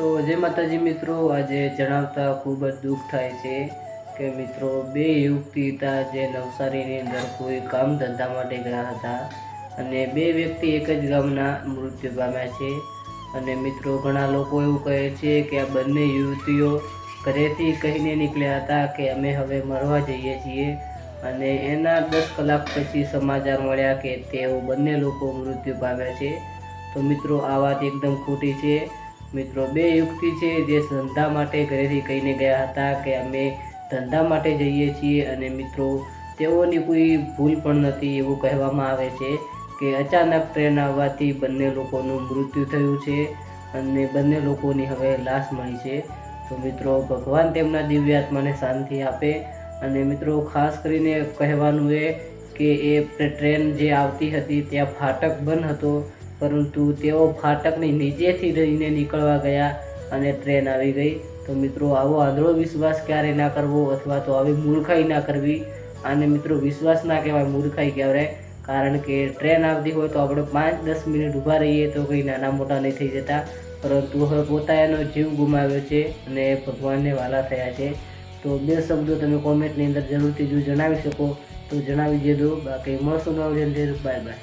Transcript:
તો જય માતાજી મિત્રો, આજે જણાવતા ખૂબ જ દુઃખ થાય છે કે મિત્રો, બે યુવતી હતા જે નવસારીની અંદર કોઈ કામ ધંધા માટે ગયા હતા અને બે વ્યક્તિ એક જ ગામના મૃત્યુ પામ્યા છે. અને મિત્રો, ઘણા લોકો એવું કહે છે કે આ બંને યુવતીઓ ઘરેથી કહીને નીકળ્યા હતા કે અમે હવે મરવા જઈએ છીએ અને એના દસ કલાક પછી સમાચાર મળ્યા કે તેઓ બંને લોકો મૃત્યુ પામ્યા છે. તો મિત્રો, આ વાત એકદમ ખોટી છે. મિત્રો, બે યુક્તિ છે જે ધંધા માટે ઘરેથી કહીને ગયા હતા કે અમે ધંધા માટે જઈએ છીએ અને મિત્રો, તેઓની કોઈ ભૂલ પણ નથી એવું કહેવામાં આવે છે કે અચાનક ટ્રેન આવવાથી બંને લોકોનું મૃત્યુ થયું છે અને બંને લોકોની હવે લાશ મળી છે. તો મિત્રો, ભગવાન તેમના દિવ્ય આત્માને શાંતિ આપે અને મિત્રો, ખાસ કરીને કહેવાનું એ કે એ ટ્રેન જે આવતી હતી, ત્યાં ફાટક બંધ હતો પરંતુ તેઓ ફાટકની નીચેથી રહીને નીકળવા ગયા અને ટ્રેન આવી ગઈ. તો મિત્રો, આવો આંધળો વિશ્વાસ ક્યારે ના કરવો અથવા તો આવી મૂર્ખાઈ ના કરવી? આને મિત્રો, વિશ્વાસ ના કહેવાય, મૂર્ખાઈ કહેવાય. કારણ કે ટ્રેન આવતી હોય તો આપણે પાંચ દસ મિનિટ ઊભા રહીએ તો કંઈ નાના મોટા નહીં થઈ જતા. પરંતુ હવે પોતાનો જીવ ગુમાવ્યો છે અને ભગવાનને વાલા થયા છે. તો બે શબ્દો તમે કોમેન્ટની અંદર જરૂરથી જો જણાવી શકો તો જણાવી દેજો. બાકી મળશું નવ બાય બાય.